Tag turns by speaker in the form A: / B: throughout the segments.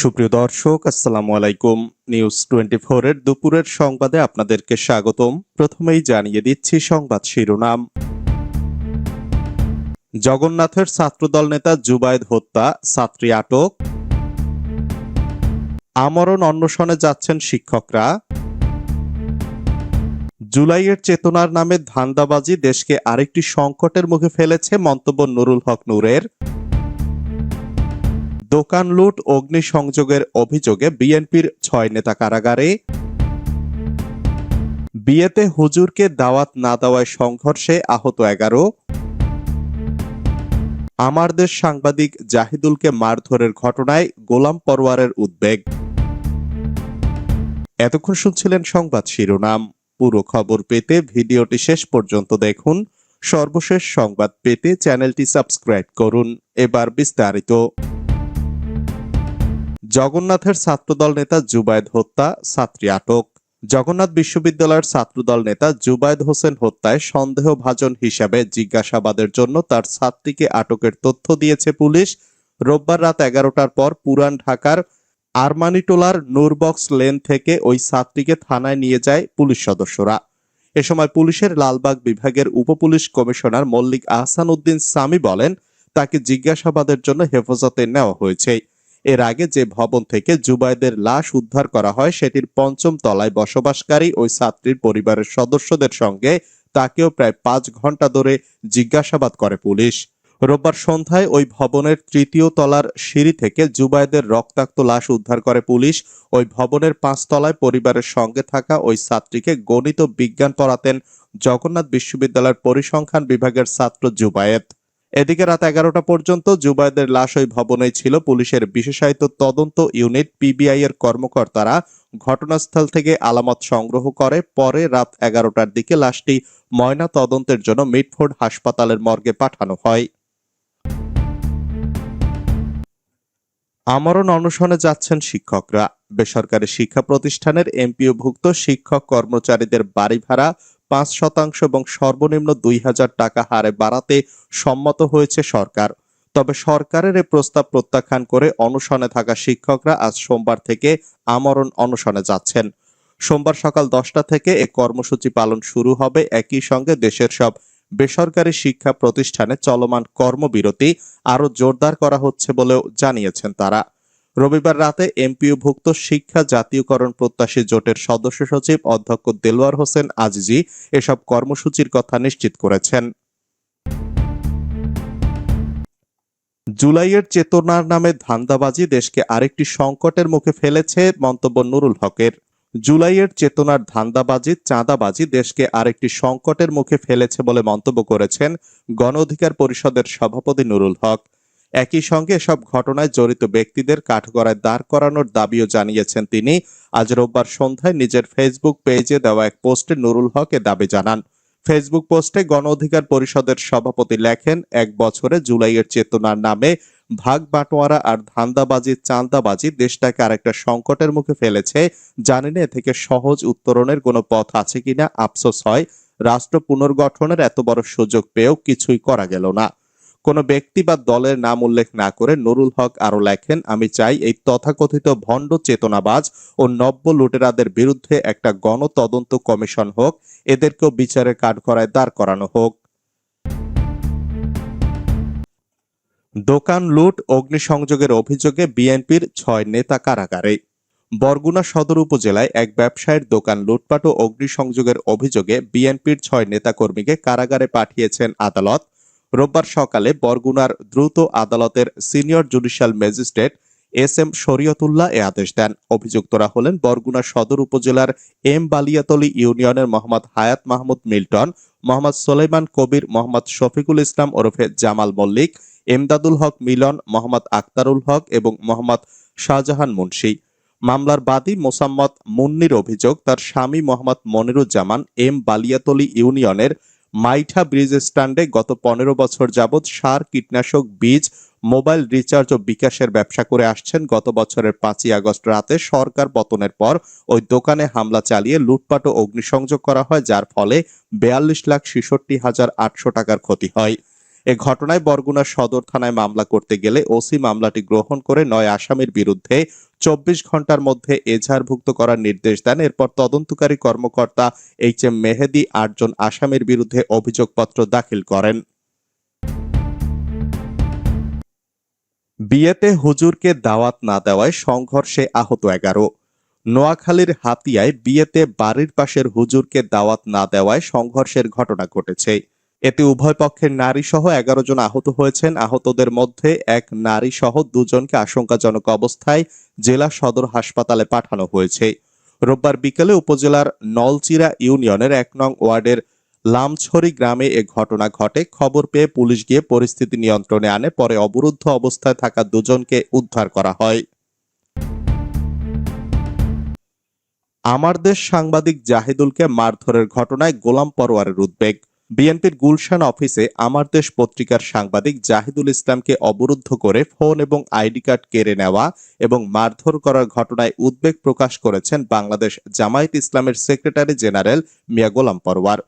A: সুপ্রিয় দর্শক আসসালামু আলাইকুম নিউজ টোয়েন্টি এর দুপুরের সংবাদে আপনাদেরকে স্বাগতম প্রথমেই জানিয়ে দিচ্ছি সংবাদ শিরোনাম জগন্নাথের ছাত্রদল নেতা জুবায়দ হত্যা ছাত্রী আটক আমরণ অন্বেষণে যাচ্ছেন শিক্ষকরা জুলাইয়ের চেতনার নামে ধান্দাবাজি দেশকে আরেকটি সংকটের মুখে ফেলেছে মন্তব্য নুরুল হক নূরের দোকান লুট অগ্নিসংযোগের অভিযোগে বিএনপির ছয় নেতা কারাগারে বিয়েতে হুজুরকে দাওয়াত না দেওয়ায় সংঘর্ষে আহত এগারো আমারদের সাংবাদিক জাহিদুলকে মারধরের ঘটনায় গোলাম পরোয়ারের উদ্বেগ এতক্ষণ শুনছিলেন সংবাদ শিরোনাম পুরো খবর পেতে ভিডিওটি শেষ পর্যন্ত দেখুন সর্বশেষ সংবাদ পেতে চ্যানেলটি সাবস্ক্রাইব করুন এবার বিস্তারিত জগন্নাথের ছাত্রদল নেতা জুবায়দ হত্যা ছাত্রী আটক জগন্নাথ বিশ্ববিদ্যালয়ের ছাত্রদল নেতা জুবায়দ হোসেন হত্যায় সন্দেহভাজন হিসাবে জিজ্ঞাসাবাদের জন্য তার ছাত্রীকে আটকের তথ্য দিয়েছে পুলিশ রোববার রাত এগারোটার পর পুরান ঢাকার আরমানিটোলার নূরবক্স লেন থেকে ওই ছাত্রীকে থানায় নিয়ে যায় পুলিশ সদস্যরা এ সময় পুলিশের লালবাগ বিভাগের উপপুলিশ কমিশনার মল্লিক আহসান উদ্দিন সামি বলেন তাকে জিজ্ঞাসাবাদের জন্য হেফাজতে নেওয়া হয়েছে এর আগে যে ভবন থেকে জুবাইদের লাশ উদ্ধার করা হয় সেটির পঞ্চম তলায় বসবাসকারী ওই ছাত্রীর পরিবারের সদস্যদের সঙ্গে তাকেও প্রায় পাঁচ ঘন্টা ধরে জিজ্ঞাসাবাদ করে পুলিশ রোববার সন্ধ্যায় ওই ভবনের তৃতীয় তলার সিঁড়ি থেকে জুবাইদের রক্তাক্ত লাশ উদ্ধার করে পুলিশ ওই ভবনের পাঁচতলায় পরিবারের সঙ্গে থাকা ওই ছাত্রীকে গণিত বিজ্ঞান পড়াতেন জগন্নাথ বিশ্ববিদ্যালয়ের পরিসংখ্যান বিভাগের ছাত্র জুবায়েত এদিকে রাত এগারোটা পর্যন্ত জুবাইদের লাশ ওই ভবনেই ছিল পুলিশের বিশেষায়িত তদন্ত ইউনিট পিবিআই এর কর্মকর্তারা ঘটনাস্থল থেকে আলামত সংগ্রহ করে পরে রাত এগারোটার দিকে লাশটি ময়না তদন্তের জন্য মিটফোর্ড হাসপাতালের মর্গে পাঠানো হয় আমরণ অনশনে যাচ্ছেন শিক্ষকরা বেসরকারি শিক্ষা প্রতিষ্ঠানের এমপিওভুক্ত শিক্ষক কর্মচারীদের বাড়ি ভাড়া পাঁচ শতাংশ এবং সর্বনিম্ন দুই হাজার টাকা হারে বাড়াতে সম্মত হয়েছে সরকার তবে সরকারের এ প্রস্তাব প্রত্যাখ্যান করে অনশনে থাকা শিক্ষকরা আজ সোমবার থেকে আমরণ অনশনে যাচ্ছেন সোমবার সকাল দশটা থেকে এ কর্মসূচি পালন শুরু হবে একই সঙ্গে দেশের সব বেসরকারি শিক্ষা প্রতিষ্ঠানে চলমান কর্মবিরতি আরও জোরদার করা হচ্ছে বলেও জানিয়েছেন তারা রবিবার রাতে এমপিওভুক্ত শিক্ষা জাতীয়করণ প্রত্যাশী জোটের সদস্য সচিব অধ্যক্ষ দেলোয়ার হোসেন আজিজি এসব কর্মসূচির কথা নিশ্চিত করেছেন জুলাইয়ের চেতনার নামে ধান্দাবাজি দেশকে আরেকটি সংকটের মুখে ফেলেছে মন্তব্য নুরুল হকের জুলাইয়ের চেতনার ধান্দাবাজি চাঁদাবাজি দেশকে আরেকটি সংকটের মুখে ফেলেছে বলে মন্তব্য করেছেন গণ অধিকার পরিষদের সভাপতি নুরুল হক একই সঙ্গে সব ঘটনায় জড়িত ব্যক্তিদের কাঠগড়ায় দাঁড় করানোর দাবিও জানিয়েছেন তিনি আজ রোববার সন্ধ্যায় নিজের ফেসবুক পেজে দেওয়া এক পোস্টে নুরুল হক এ দাবি জানান ফেসবুক পোস্টে গণ অধিকার পরিষদের সভাপতি লেখেন এক বছরে জুলাইয়ের চেতনার নামে ভাগ বাটোয়ারা আর ধান্দাবাজি চান্দাবাজি দেশটাকে আরেকটা সংকটের মুখে ফেলেছে জানি না এ থেকে সহজ উত্তরণের কোনো পথ আছে কিনা আফসোস হয় রাষ্ট্র পুনর্গঠনের এত বড় সুযোগ পেয়েও কিছুই করা গেল না কোনো ব্যক্তি বা দলের নাম উল্লেখ না করে নুরুল হক আরও লেখেন আমি চাই এই তথাকথিত ভণ্ড চেতনাবাজ ও নব্য লুটেরাদের বিরুদ্ধে একটা গণতদন্ত কমিশন হোক এদেরকেও বিচারের করায় দাঁড় করানো হোক দোকান লুট অগ্নিসংযোগের অভিযোগে বিএনপির ছয় নেতা কারাগারে বরগুনা সদর উপজেলায় এক ব্যবসায়ীর দোকান লুটপাট ও অগ্নিসংযোগের অভিযোগে বিএনপির ছয় নেতাকর্মীকে কারাগারে পাঠিয়েছেন আদালত রোববার সকালে বরগুনার দ্রুত আদালতের senior judicial magistrate S M Shariatullah এ আদেশ দেন অভিযুক্তরা হলেন বরগুনা সদর উপজেলার এম বালিয়াতলি ইউনিয়নের মোহাম্মদ হায়াত মাহমুদ মিল্টন মোহাম্মদ সোলেমান কবির মোহাম্মদ শফিকুল ইসলাম ওরফে জামাল মল্লিক এমদাদুল হক মিলন মোহাম্মদ আক্তারুল হক এবং মোহাম্মদ শাহজাহান মুন্সি মামলার বাদী মোসাম্মদ মুন্নির অভিযোগ তার স্বামী মোহাম্মদ মনিরুজ্জামান এম বালিয়াতলি ইউনিয়নের মাইঠা ব্রিজ স্ট্যান্ডে গত পনেরো বছর যাবৎ সার কীটনাশক বীজ মোবাইল রিচার্জ ও বিকাশের ব্যবসা করে আসছেন গত বছরের পাঁচই আগস্ট রাতে সরকার পতনের পর ওই দোকানে হামলা চালিয়ে লুটপাট ও অগ্নিসংযোগ করা হয় যার ফলে বেয়াল্লিশ লাখ ছেষট্টি হাজার আটশো টাকার ক্ষতি হয় এ ঘটনায় বরগুনা সদর থানায় মামলা করতে গেলে ওসি মামলাটি গ্রহণ করে নয় আসামির বিরুদ্ধে চব্বিশ ঘন্টার মধ্যে এজাহারভুক্ত করার নির্দেশ দেন এরপর তদন্তকারী কর্মকর্তা এইচ এম মেহেদি আটজন আসামির বিরুদ্ধে অভিযোগপত্র দাখিল করেন বিয়েতে হুজুরকে দাওয়াত না দেওয়ায় সংঘর্ষে আহত এগারো নোয়াখালীর হাতিয়ায় বিয়েতে বাড়ির পাশের হুজুরকে দাওয়াত না দেওয়ায় সংঘর্ষের ঘটনা ঘটেছে এতে উভয় পক্ষের নারী সহ এগারো জন আহত হয়েছেন আহতদের মধ্যে এক নারী সহ দুজনকে আশঙ্কাজনক অবস্থায় জেলা সদর হাসপাতালে পাঠানো হয়েছে রোববার বিকেলে উপজেলার নলচিরা ইউনিয়নের এক নং ওয়ার্ডের লামছড়ি গ্রামে এ ঘটনা ঘটে খবর পেয়ে পুলিশ গিয়ে পরিস্থিতি নিয়ন্ত্রণে আনে পরে অবরুদ্ধ অবস্থায় থাকা দুজনকে উদ্ধার করা হয় আমার দেশ সাংবাদিক জাহিদুলকে মারধরের ঘটনায় গোলাম পরোয়ারের উদ্বেগ বিএনপির গুলশান অফিসে আমার দেশ পত্রিকার সাংবাদিক জাহিদুল ইসলামকে অবরুদ্ধ করে ফোন এবং আইডি কার্ড কেড়ে নেওয়া এবং মারধর করার ঘটনায় উদ্বেগ প্রকাশ করেছেন বাংলাদেশ জামায়াত ইসলামের সেক্রেটারি জেনারেল মিয়া গোলাম পরওয়ার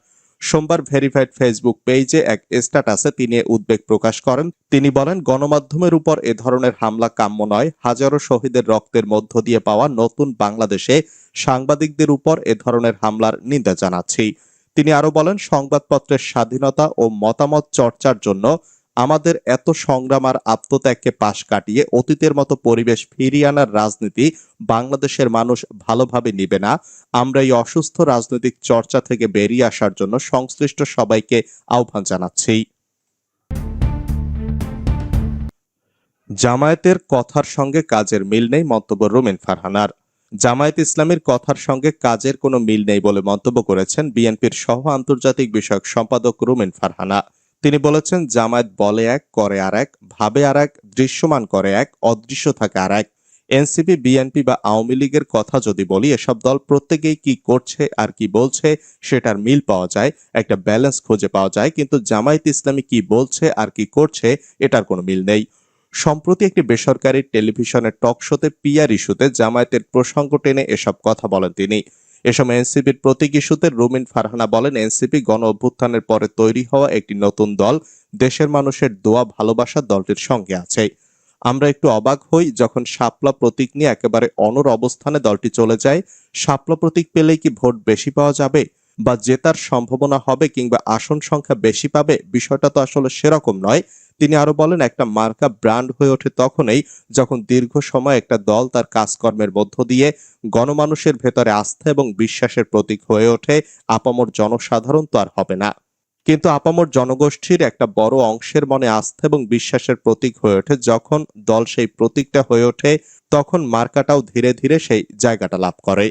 A: সোমবার ভেরিফাইড ফেসবুক পেজে এক স্ট্যাটাসে তিনি উদ্বেগ প্রকাশ করেন তিনি বলেন গণমাধ্যমের উপর এ ধরনের হামলা কাম্য নয় হাজারো শহীদের রক্তের মধ্য দিয়ে পাওয়া নতুন বাংলাদেশে সাংবাদিকদের উপর এ ধরনের হামলার নিন্দা জানাচ্ছি তিনি আরো বলেন সংবাদপত্রের স্বাধীনতা ও মতামত চর্চার জন্য আমাদের এত সংগ্রাম আর আত্মত্যাগকে পাশ কাটিয়ে অতীতের মতো পরিবেশ ফিরিয়ে আনার রাজনীতি বাংলাদেশের মানুষ ভালোভাবে নিবে না আমরা এই অসুস্থ রাজনৈতিক চর্চা থেকে বেরিয়ে আসার জন্য সংশ্লিষ্ট সবাইকে আহ্বান জানাচ্ছি জামায়াতের কথার সঙ্গে কাজের মিল নেই মন্তব্য রোমেন ফারহানার জামায়াত ইসলামের কথার সঙ্গে কাজের কোনো মিল নেই বলে মন্তব্য করেছেন বিএনপির সহ আন্তর্জাতিক বিষয়ক সম্পাদক রুমেন ফারহানা তিনি বলেছেন জামায়াত বলে এক করে আর এক ভাবে আর এক দৃশ্যমান করে এক অদৃশ্য থাকে আর এক এনসিপি বিএনপি বা আওয়ামী লীগের কথা যদি বলি এসব দল প্রত্যেকেই কি করছে আর কি বলছে সেটার মিল পাওয়া যায় একটা ব্যালেন্স খুঁজে পাওয়া যায় কিন্তু জামায়াত ইসলামী কি বলছে আর কি করছে এটার কোনো মিল নেই সম্প্রতি একটি বেসরকারি টেলিভিশনের টক শোতে পিয়ার ইস্যুতে জামায়াতের প্রসঙ্গ টেনে এসব কথা বলেন তিনি এ সময় এনসিপির প্রতীক ইস্যুতে রুমিন ফারহানা বলেন এনসিপি গণ অভ্যুত্থানের পরে তৈরি হওয়া একটি নতুন দল দেশের মানুষের দোয়া ভালোবাসা দলটির সঙ্গে আছে আমরা একটু অবাক হই যখন সাপলা প্রতীক নিয়ে একেবারে অনর অবস্থানে দলটি চলে যায় সাপলা প্রতীক পেলেই কি ভোট বেশি পাওয়া যাবে বা জেতার সম্ভাবনা হবে কিংবা আসন সংখ্যা বেশি পাবে বিষয়টা তো আসলে সেরকম নয় তিনি আরো বলেন একটা মার্কা ব্র্যান্ড হয়ে ওঠে তখনই যখন দীর্ঘ সময় একটা দল তার কাজকর্মের মধ্য দিয়ে গণমানুষের ভেতরে আস্থা এবং বিশ্বাসের প্রতীক হয়ে ওঠে আপামর জনসাধারণ তো আর হবে না কিন্তু আপামর জনগোষ্ঠীর একটা বড় অংশের মনে আস্থা এবং বিশ্বাসের প্রতীক হয়ে ওঠে যখন দল সেই প্রতীকটা হয়ে ওঠে তখন মার্কাটাও ধীরে ধীরে সেই জায়গাটা লাভ করে